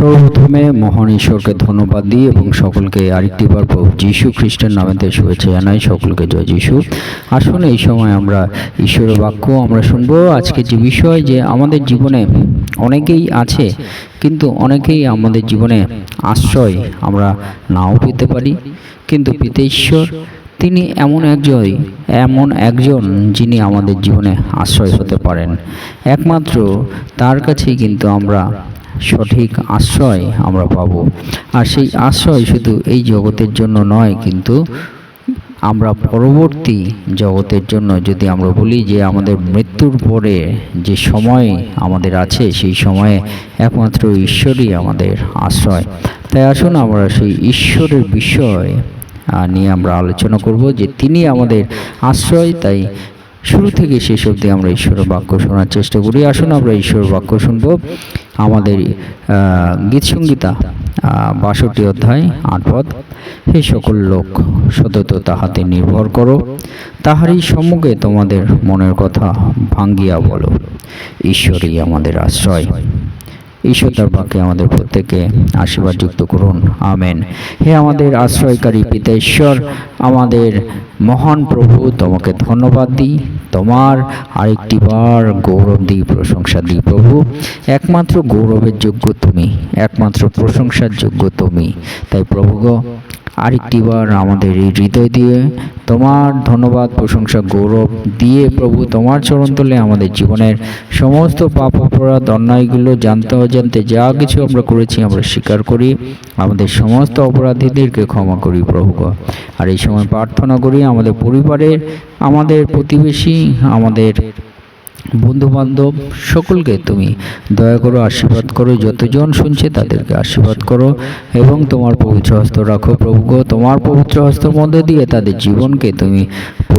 সর্বপ্রথমে মহান ঈশ্বরকে ধন্যবাদ দিই এবং সকলকে আরেকটিবার প্রভু যীশু খ্রিস্টের নামেতে শুভেচ্ছা জানাই। সকলকে জয় যীশু। আসুন এই সময় আমরা ঈশ্বরের বাক্য আমরা শুনব। আজকে যে বিষয় যে আমাদের জীবনে অনেকেই আছে, কিন্তু অনেকেই আমাদের জীবনে আশ্রয় আমরা নাও পেতে পারি। কিন্তু পিতা ঈশ্বর, তিনি এমন একজন এমন একজন যিনি আমাদের জীবনে আশ্রয় হতে পারেন। একমাত্র তার কাছেই কিন্তু আমরা সঠিক আশ্রয় আমরা পাব। আর সেই আশ্রয় শুধু এই জগতের জন্য নয় কিন্তু আমরা পরবর্তী জগতের জন্য যদি আমরা বলি যে আমাদের মৃত্যুর পরে যে সময় আমাদের আছে সেই সময়ে একমাত্র ঈশ্বরই আমাদের আশ্রয়। তাই আসুন আমরা সেই ঈশ্বরের বিষয় নিয়ে আমরা আলোচনা করব যে তিনি আমাদের আশ্রয় তাই শুরু থেকে শেষ অবধি আমরা ঈশ্বরের বাক্য শোনার চেষ্টা করি। আসুন আমরা ঈশ্বরের বাক্য শুনব। আমাদের গীতসঙ্গীতা গীত সঙ্গীতা বাষট্টি অধ্যায়, আট পদ। হে সকল লোক, সতত তাহাতে নির্ভর করো। তাহারই সম্মুখে তোমাদের মনের কথা ভাঙ্গিয়া বলো। ঈশ্বরই আমাদের আশ্রয়। ঈশ্বর বাক্যে আমাদের প্রত্যেককে আশীর্বাদ যুক্ত করুন। আমেন। হে আমাদের আশ্রয়কারী পিতা ঈশ্বর, আমাদের মহান প্রভু, তোমাকে ধন্যবাদ দিই। তোমার আরেকটি বার গৌরব দিই, প্রশংসা দিই প্রভু। একমাত্র গৌরবের যোগ্য তুমি, একমাত্র প্রশংসার যোগ্য তুমি। তাই প্রভুগ আরেকটিবার আমাদের এই হৃদয় দিয়ে তোমার ধন্যবাদ, প্রশংসা, গৌরব দিয়ে প্রভু তোমার চরণ চরণতলে আমাদের জীবনের সমস্ত পাপ, অপরাধ, অন্যায়গুলো জানতে, অজান্তে যা কিছু আমরা করেছি আমরা স্বীকার করি। আমাদের সমস্ত অপরাধীদেরকে ক্ষমা করি প্রভু আর এই সময় প্রার্থনা করি আমাদের পরিবারের, আমাদের প্রতিবেশী, আমাদের বন্ধু বান্ধব সকলকে তুমি দয়া করো, আশীর্বাদ করো, যতজন শুনছে তাদেরকে আশীর্বাদ করো এবং তোমার পবিত্র হস্ত রাখো প্রভু গো। তোমার পবিত্র হস্তের মধ্যে দিয়ে তাদের জীবনকে তুমি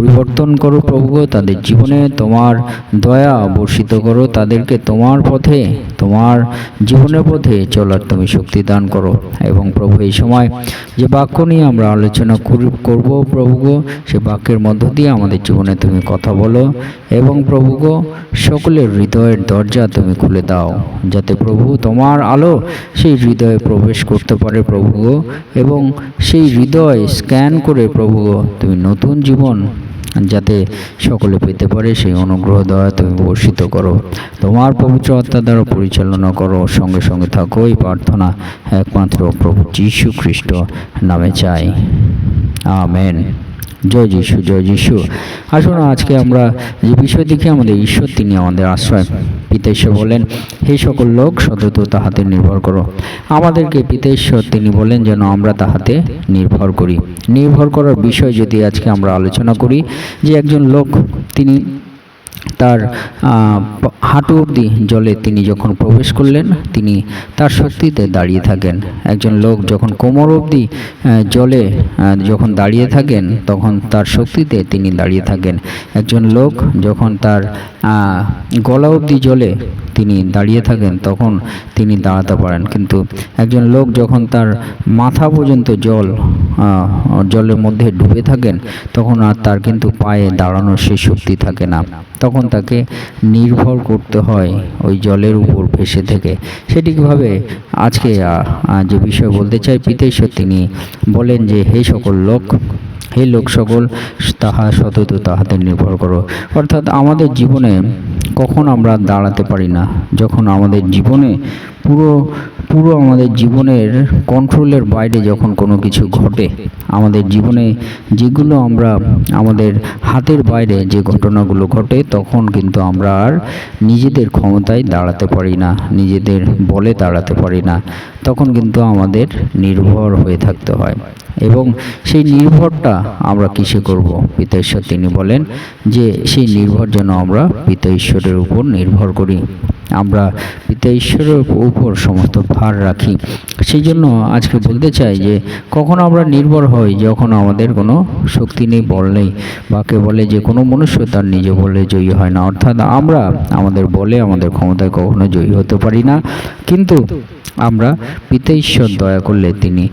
পরিবর্তন করো প্রভুগো, তাদের জীবনে তোমার দয়া বর্ষিত করো, তাদেরকে তোমার পথে, তোমার জীবনের পথে চলার তুমি শক্তি দান করো। এবং প্রভু, এই সময় যে বাক্য নিয়ে আমরা আলোচনা করি- করব প্রভুগো, সে বাক্যের মধ্য দিয়ে আমাদের জীবনে তুমি কথা বলো এবং প্রভুগো, সকলের হৃদয়ের দরজা তুমি খুলে দাও, যাতে প্রভু তোমার আলো সেই হৃদয়ে প্রবেশ করতে পারে প্রভুগো, এবং সেই হৃদয় স্ক্যান করে প্রভুগো, তুমি নতুন জীবন যাতে সকলে পেতে পারে সেই অনুগ্রহ দ্বারা তুমি বর্ষিত করো। তোমার পবিত্র আত্মা দ্বারা পরিচালনা করো। সঙ্গে সঙ্গে থাকো, এই প্রার্থনা একমাত্র প্রভু যীশু খ্রিস্ট নামে চাই। আমেন। জয় যিশু জয় যিশু। আসুন আজকে আমরা যে বিষয় দেখি আমাদের ঈশ্বর, তিনি আমাদের আশ্রয়। পিতা ঈশ্বর বলেন, হে সকল লোক সতত তাহাতে নির্ভর করো। আমাদেরকে পিতা ঈশ্বর, তিনি বলেন, যেন আমরা তাহাতে নির্ভর করি। নির্ভর করার বিষয় যদি আজকে আমরা আলোচনা করি, যে একজন লোক, তিনি তার হাঁটু অবধি জলে তিনি যখন প্রবেশ করলেন তিনি তার শক্তিতে দাঁড়িয়ে থাকেন। একজন লোক যখন কোমর অবধি জলে যখন দাঁড়িয়ে থাকেন তখন তার শক্তিতে তিনি দাঁড়িয়ে থাকেন। একজন লোক যখন তার গলা অবধি জলে তিনি দাঁড়িয়ে থাকেন, তখন তিনি দাঁড়াতে পারেন। কিন্তু একজন লোক যখন তার মাথা পর্যন্ত জল জলের মধ্যে ডুবে থাকেন, তখন আর তার কিন্তু পায়ে দাঁড়ানোর সেই শক্তি থাকে না। তখন তাকে নির্ভর করতে হয় ওই জলের উপর ভেসে থেকে। সেটি কীভাবে আজকে যে বিষয় বলতে চাই, পিতেশ্বর তিনি বলেন যে, হে সকল লোক হে লোক সকল, তাহা সতত তাহাতে নির্ভর করো। অর্থাৎ আমাদের জীবনে কখন আমরা দাঁড়াতে পারি না? যখন আমাদের জীবনে পুরো পুরো আমাদের জীবনের কন্ট্রোলের বাইরে যখন কোনো কিছু ঘটে, আমাদের জীবনে যেগুলো আমরা, আমাদের হাতের বাইরে যে ঘটনাগুলো ঘটে, তখন কিন্তু আমরা আর নিজেদের ক্ষমতায় দাঁড়াতে পারি না, নিজেদের বলে দাঁড়াতে পারি না। তখন কিন্তু আমাদের নির্ভর হয়ে থাকতে হয়। এবং সেই নির্ভরটা আমরা কিসে করব? পিতাঈশ্বর তিনি বলেন যে, সেই নির্ভর যেন আমরা পিতা ঈশ্বরের উপর নির্ভর করি। আমরা পিতা ঈশ্বরের উপর সমস্ত ভার রাখি। সেই জন্য আজকে বলতে চাই যে, কখন আমরা নির্ভর হই যখন আমাদের কোনো শক্তি নেই, বল নেই, বা কে বলে যে কোনো মনুষ্য তার নিজে বলে জয়ী হয় না। অর্থাৎ আমরা আমাদের বলে আমাদের ক্ষমতায় কখনো জয়ী হতে পারি না। কিন্তু আমরা পিতা ঈশ্বর দয়া করলে তিনি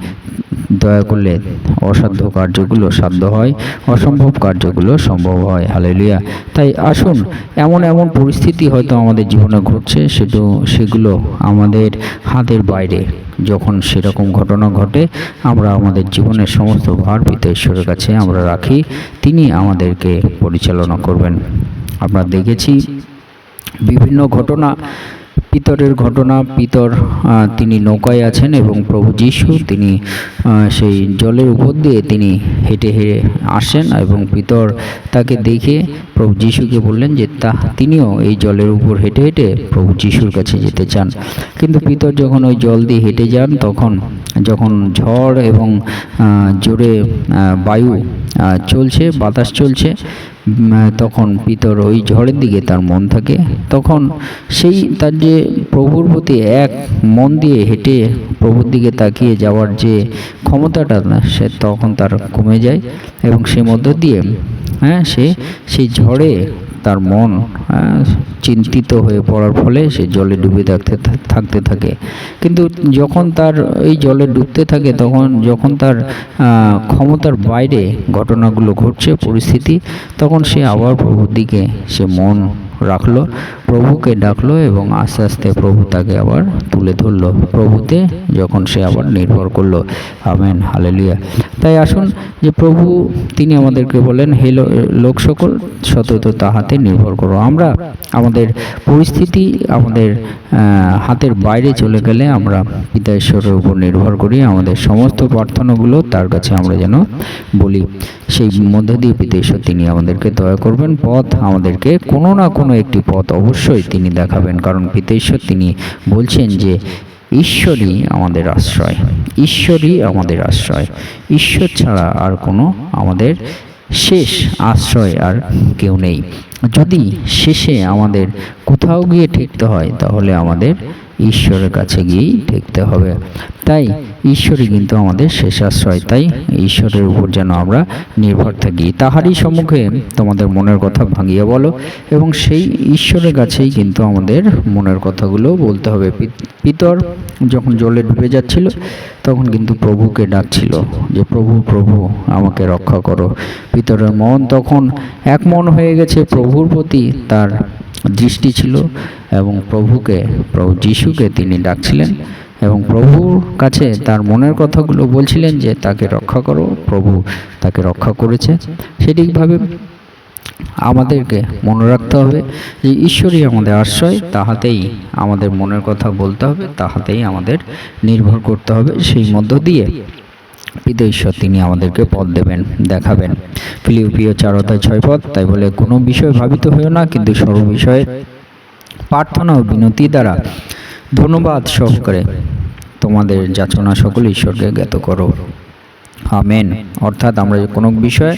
দয়া করলে অসাধ্য কার্যগুলো সাধ্য হয়, অসম্ভব কার্যগুলো সম্ভব হয়। হালেলুয়া। তাই আসুন, এমন এমন পরিস্থিতি হয়তো আমাদের জীবনে ঘটছে, সেটু, সেগুলো আমাদের হাতের বাইরে। যখন সেরকম ঘটনা ঘটে, আমরা আমাদের জীবনের সমস্ত ভার পিতা ঈশ্বরের কাছে আমরা রাখি, তিনি আমাদেরকে পরিচালনা করবেন। আমরা দেখেছি বিভিন্ন ঘটনা পিতরের ঘটনা, পিতর তিনি নৌকায় আছেন এবং প্রভু যিশু তিনি সেই জলের উপর দিয়ে তিনি হেঁটে হেঁটে আসেন এবং পিতর তাকে দেখে প্রভু যিশুকে বললেন যে, তা তিনিও এই জলের উপর হেঁটে হেঁটে প্রভু যিশুর কাছে যেতে চান। কিন্তু পিতর যখন ওই জল দিয়ে হেঁটে যান, তখন যখন ঝড় এবং জোরে বায়ু চলছে, বাতাস চলছে তখন পিতর ওই ঝড়ের দিকে তার মন থাকে। তখন সেই তার যে প্রভুর প্রতি এক মন দিয়ে হেঁটে প্রভুর দিকে তাকিয়ে যাওয়ার যে ক্ষমতাটা, সে তখন তার কমে যায় এবং সে মধ্য দিয়ে হ্যাঁ সে সেই ঝড়ে তার মন চিন্তিত হয়ে পড়ার ফলে সে জলে ডুবে থাকতে থাকতে থাকে। কিন্তু যখন তার এই জলে ডুবতে থাকে, তখন যখন তার ক্ষমতার বাইরে ঘটনাগুলো ঘটছে, পরিস্থিতি, তখন সে আবার প্রভুর দিকে সে মন রাখল, প্রভুকে ডাকলো এবং আস্তে আস্তে প্রভু তাকে আবার তুলে ধরলো। প্রভুতে যখন সে আবার নির্ভর করল, আমেন, হালেলুয়া। তাই আসুন যে প্রভু, তিনি আমাদেরকে বলেন, হে লোক সকল সতত তাহাতে নির্ভর করো। আমরা আমাদের পরিস্থিতি, আমাদের হাতের বাইরে চলে গেলে আমরা পিতা ঈশ্বরের উপর নির্ভর করি। আমাদের সমস্ত প্রার্থনাগুলো তার কাছে আমরা যেন বলি। সেই মধ্য দিয়ে পিতা ঈশ্বর তিনি আমাদেরকে দয়া করবেন। পথ আমাদেরকে কোনো না কোনো একটি পথ অবশ্যই তিনি দেখাবেন। কারণ পিতা ঈশ্বর তিনি বলছেন যে, ঈশ্বরই আমাদের আশ্রয়। ঈশ্বরই আমাদের আশ্রয়। ঈশ্বর ছাড়া আর কোনো আমাদের শেষ আশ্রয় আর কেউ নেই। যদি শেষে আমাদের কোথাও গিয়ে ঠেকতে হয় তাহলে আমাদের ঈশ্বরের কাছে গিয়েই ঠেকতে হবে। তাই ঈশ্বরই কিন্তু আমাদের শেষ আশ্রয়। তাই ঈশ্বরের উপর যেন আমরা নির্ভর থাকি। তাহারই সম্মুখে তোমাদের মনের কথা ভাঙিয়ে বলো এবং সেই ঈশ্বরের কাছেই কিন্তু আমাদের মনের কথাগুলো বলতে হবে। পিতর যখন জলে ডুবে যাচ্ছিল, তখন কিন্তু প্রভুকে ডাকছিল যে, প্রভু প্রভু, আমাকে রক্ষা করো। পিতরের মন তখন এক মন হয়ে গেছে। প্রভুর প্রতি তার দৃষ্টি ছিল এবং প্রভুকে, প্রভু যিশুকে তিনি ডাকছিলেন এবং প্রভুর কাছে তার মনের কথাগুলো বলছিলেন যে তাকে রক্ষা করো, প্রভু তাকে রক্ষা করেছে। সেটিকভাবে আমাদেরকে মনে রাখতে হবে যে ঈশ্বরই আমাদের আশ্রয়, তাহাতেই আমাদের মনের কথা বলতে হবে, তাহাতেই আমাদের নির্ভর করতে হবে। সেই মধ্য দিয়ে পিতা ঈশ্বর তিনি আমাদেরকে পথ দেবেন, দেখাবেন। ফিলিপিও চার অধ্যায় ছয় পথ, তাই বলে কোনো বিষয় ভাবিত হয়েও না, কিন্তু সর্ব বিষয়ে প্রার্থনা ও বিনতি দ্বারা ধন্যবাদ সহকারে তোমাদের যাচনা সকল ঈশ্বরকে জ্ঞাত করো। আমেন। অর্থাৎ আমরা কোনো বিষয়ে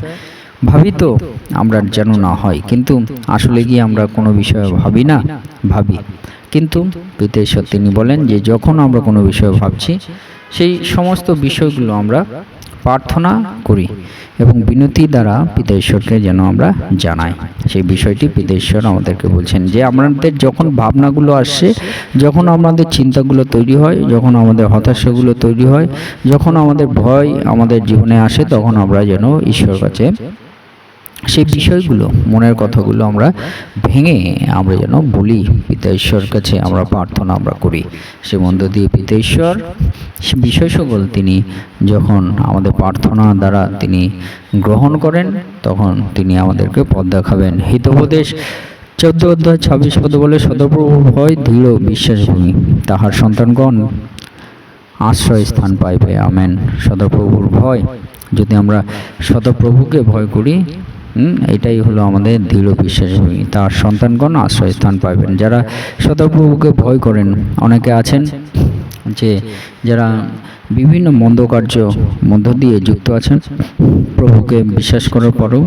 ভাবি তো আমরা যেন না হয়, কিন্তু আসলে গিয়ে আমরা কোনো বিষয়ে ভাবি না? ভাবি। কিন্তু পিতেশ্বর তিনি বলেন যে যখন আমরা কোনো বিষয়ে ভাবছি সেই সমস্ত বিষয়গুলো আমরা প্রার্থনা করি এবং বিনতি দ্বারা পিতা ঈশ্বরকে যেন আমরা জানাই। সেই বিষয়টি পিতা ঈশ্বর আমাদেরকে বলছেন যে, আমাদের যখন ভাবনাগুলো আসছে যখন আমাদের চিন্তাগুলো তৈরি হয়, যখন আমাদের হতাশাগুলো তৈরি হয়, যখন আমাদের ভয় আমাদের জীবনে আসে, তখন আমরা যেন ঈশ্বর কাছে সেই বিষয়গুলো মনের কথাগুলো আমরা ভেঙে আমরা যেন বলি পিতা ঈশ্বর কাছে আমরা প্রার্থনা আমরা করি। সে মধ্য দিয়ে পিতা ঈশ্বর সে বিষয় সকল তিনি যখন আমাদের প্রার্থনা দ্বারা তিনি গ্রহণ করেন তখন তিনি আমাদেরকে পথ দেখাবেন। হিতোপদেশ চোদ্দ অধ্যায় ছাব্বিশ পদ বলে সদপ্রভু ভয় দৃঢ় বিশ্বাসভূমি। তাহার সন্তানগণ আশ্রয় স্থান পাইবে। আমেন। সদপ্রভুর ভয়। যদি আমরা সদপ্রভুকে ভয় করি এটাই হলো আমাদের দৃঢ় বিশ্বাস। তার সন্তানগণ আশ্রয়স্থান পাবেন। যারা সদাপ্রভুকে ভয় করেন, অনেকে আছেন যে যারা বিভিন্ন মন্দ কার্য মধ্য দিয়ে যুক্ত আছেন, প্রভুকে বিশ্বাস করার পরেও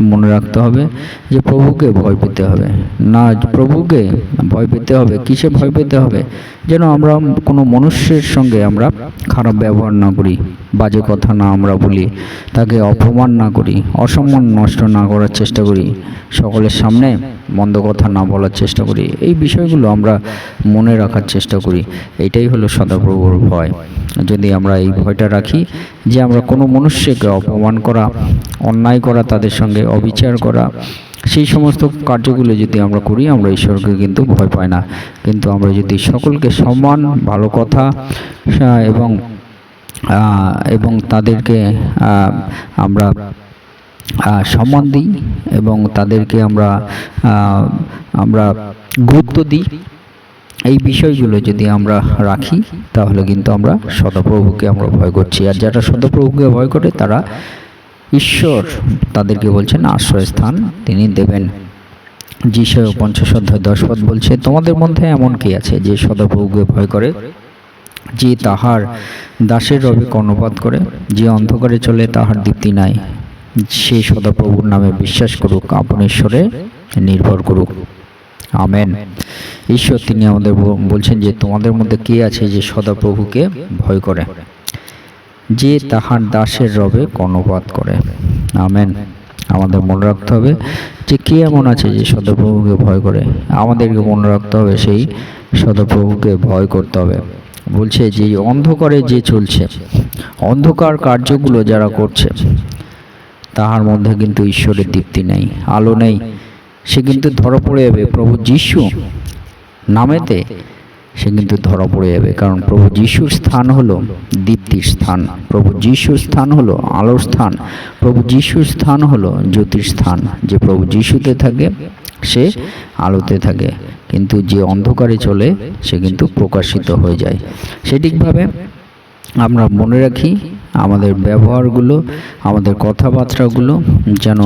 মনে রাখতে হবে যে প্রভুকে ভয় পেতে হবে। না, প্রভুকে ভয় পেতে হবে, কিসে ভয় পেতে হবে? যেন আমরা কোনো মনুষ্যের সঙ্গে আমরা খারাপ ব্যবহার না করি, বাজে কথা না আমরা বলি, তাকে অপমান না করি, অসম্মান নষ্ট না করার চেষ্টা করি। সকলের সামনে মন্দ কথা না বলার চেষ্টা করি। এই বিষয়গুলো আমরা মনে রাখার চেষ্টা করি। এটাই হলো সদাপ্রভুর ভয়। যদি আমরা এই ভয়টা রাখি যে আমরা কোনো মনুষ্যকে অপমান করা, অন্যায় করা, তাদের সঙ্গে অবিচার করা, সেই সমস্ত কার্যগুলো যদি আমরা করি, আমরা ঈশ্বরকে কিন্তু ভয় পাই না। কিন্তু আমরা যদি সকলকে সম্মান, ভালো কথা এবং এবং তাদেরকে আমরা সম্মান দিই এবং তাদেরকে আমরা আমরা গুরুত্ব দিই। এই বিষয়গুলো যদি আমরা রাখি, তাহলে কিন্তু আমরা সদাপ্রভুকে আমরা ভয় করছি। আর যারা সদাপ্রভুকে ভয় করে, তারা ঈশ্বর তাদেরকে বলছেন আশ্রয়স্থান, তিনি দেবেন। যিশয় পঞ্চাশ অধ্যায় দশ পদ বলছে, তোমাদের মধ্যে এমন কি আছে যে সদাপ্রভুকে ভয় করে? যে তাহার দাসের রবে কর্ণপাত করে, যে অন্ধকারে চলে তাহার দীপ্তি নাই। সে সদাপ্রভুর নামে বিশ্বাস করুক আপন ঈশ্বরে নির্ভর করুক। আমেন। ঈশ্বর, তিনি আমাদের বলছেন যে, তোমাদের মধ্যে কে আছে যে সদাপ্রভুকে ভয় করে? যে তাহার দাসের রবে কর্ণপাত করে। আমেন। আমাদের মনে রাখতে হবে যে, কে এমন আছে যে সদাপ্রভুকে ভয় করে? আমাদেরকে মনে রাখতে হবে সেই সদাপ্রভুকে ভয় করতে হবে। বলছে যে, অন্ধকারে যে চলছে, অন্ধকার কার্যগুলো যারা করছে তাহার মধ্যে কিন্তু ঈশ্বরের দীপ্তি নেই, আলো নেই। সে কিন্তু ধরা পড়ে যাবে প্রভু যিশু নামেতে। সে কিন্তু ধরা পড়ে যাবে, কারণ প্রভু যিশুর স্থান হলো দীপ্তির স্থান। প্রভু যিশুর স্থান হলো আলোর স্থান। প্রভু যিশুর স্থান হলো জ্যোতির স্থান। যে প্রভু যিশুতে থাকে, সে আলোতে থাকে। কিন্তু যে অন্ধকারে চলে, সে কিন্তু প্রকাশিত হয়ে যায়। সেটিকভাবে আমরা মনে রাখি আমাদের ব্যবহারগুলো, আমাদের কথাবার্তাগুলো যেন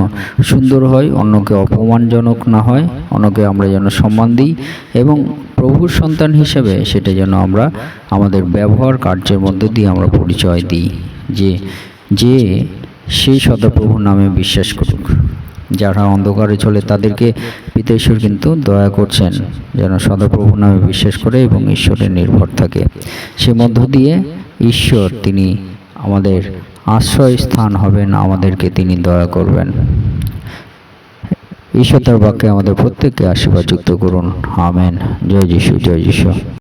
সুন্দর হয়, অন্যকে অপমানজনক না হয়, অন্যকে আমরা যেন সম্মান দিই এবং প্রভুর সন্তান হিসেবে সেটা যেন আমরা আমাদের ব্যবহার কার্যের মধ্যে দিয়ে আমরা পরিচয় দিই। যে যে সেই সদাপ্রভুর নামে বিশ্বাস করুক। যারা অন্ধকারে চলে তাদেরকে পিতা ঈশ্বর কিন্তু দয়া করছেন যেন সদাপ্রভুর নামে বিশ্বাস করে এবং ঈশ্বরের নির্ভর থাকে। সে মধ্য দিয়ে ঈশ্বর, তিনি আমাদের আশ্রয় স্থান হবেন আমাদেরকে তিনি দয়া করবেন। ঈশ্বর বাক্যে আমাদের প্রত্যেককে আশীর্বাদ যুক্ত করুন। আমেন। জয় যিশু জয় যিশু।